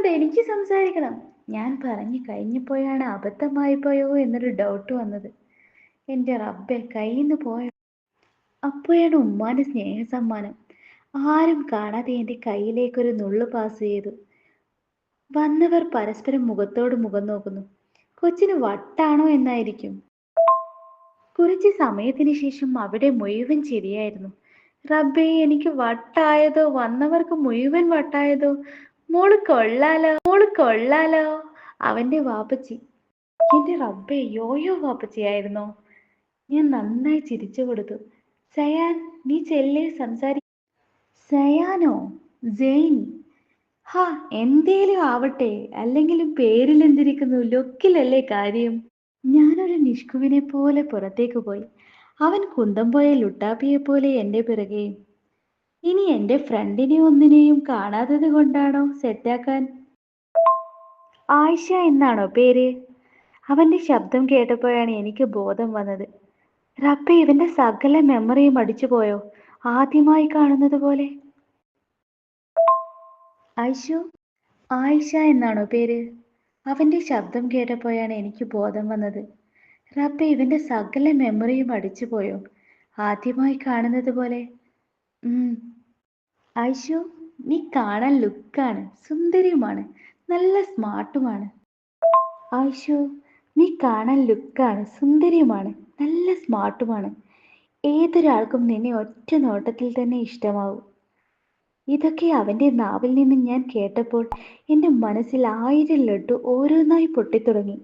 അതുകൊണ്ട് എനിക്ക് സംസാരിക്കണം. ഞാൻ പറഞ്ഞു കഴിഞ്ഞപ്പോഴാണ് അബദ്ധമായി പോയോ എന്നൊരു ഡൗട്ട് വന്നത്. എന്റെ റബ്ബെ കയ്യിൽ നിന്ന് പോയോ അപ്പോഴാണ് ഉമ്മാന്റെ സ്നേഹസമ്മാനം. ആരും കാണാതെ എന്റെ കയ്യിലേക്കൊരു നുള്ളു പാസ് ചെയ്തു. വന്നവർ പരസ്പരം മുഖത്തോട് മുഖം നോക്കുന്നു. കൊച്ചിന് വട്ടാണോ എന്നായിരിക്കും. കുറച്ച് സമയത്തിന് ശേഷം അവിടെ മുഴുവൻ ചിരിയായിരുന്നു. റബ്ബേ എനിക്ക് വട്ടായതോ? വന്നവർക്ക് മുഴുവൻ വട്ടായതോ? മോൾ കൊള്ളാലോ മോൾ കൊള്ളാലോ. അവന്റെ വാപ്പച്ചി. എന്റെ റബ്ബേ യോയോ വാപ്പച്ചിയായിരുന്നോ ഞാൻ നന്നായി ചിരിച്ചു കൊടുത്തു. സയാൻ നീ ചെല്ലേ സംസാരി സയാനോ ജെയിൻ. ഹാ എന്തേലും ആവട്ടെ. അല്ലെങ്കിലും പേരിൽ എന്തിരിക്കുന്നു? ലൊക്കിലല്ലേ കാര്യം. ഞാനൊരു നിഷ്കുവിനെ പോലെ പുറത്തേക്ക് പോയി. അവൻ കുന്തം പോയ ലുട്ടാപ്പിയെ പോലെ എന്റെ പിറകെയും ഇനി എന്റെ ഫ്രണ്ടിനെ ഒന്നിനെയും കാണാത്തത് കൊണ്ടാണോ സെറ്റാക്കാൻ? ആയിഷ എന്നാണോ പേര്? അവന്റെ ശബ്ദം കേട്ടപ്പോഴാണ് എനിക്ക് ബോധം വന്നത്. റബ്ബെ ഇവന്റെ സകല മെമ്മറിയും അടിച്ചു പോയോ? ആദ്യമായി കാണുന്നത് പോലെ. ഐഷു ആയിഷ എന്നാണോ പേര്? അവന്റെ ശബ്ദം കേട്ടപ്പോഴാണ് എനിക്ക് ബോധം വന്നത്. റബ്ബെ ഇവന്റെ സകല മെമ്മറിയും അടിച്ചു പോയോ? ആദ്യമായി കാണുന്നത് പോലെ. ഐഷു നീ കാണാൻ ലുക്കാണ് സുന്ദരിയുമാണ് നല്ല സ്മാർട്ടുമാണ്. ആയിഷു നീ കാണാൻ ലുക്കാണ് സുന്ദരിയുമാണ് നല്ല സ്മാർട്ടുമാണ്. ഏതൊരാൾക്കും നിന്നെ ഒറ്റ നോട്ടത്തിൽ തന്നെ ഇഷ്ടമാവും. ഇതൊക്കെ അവന്റെ നാവിൽ നിന്ന് ഞാൻ കേട്ടപ്പോൾ എന്റെ മനസ്സിൽ ആയിരം ലഡു ഓരോന്നായി പൊട്ടിത്തുടങ്ങി.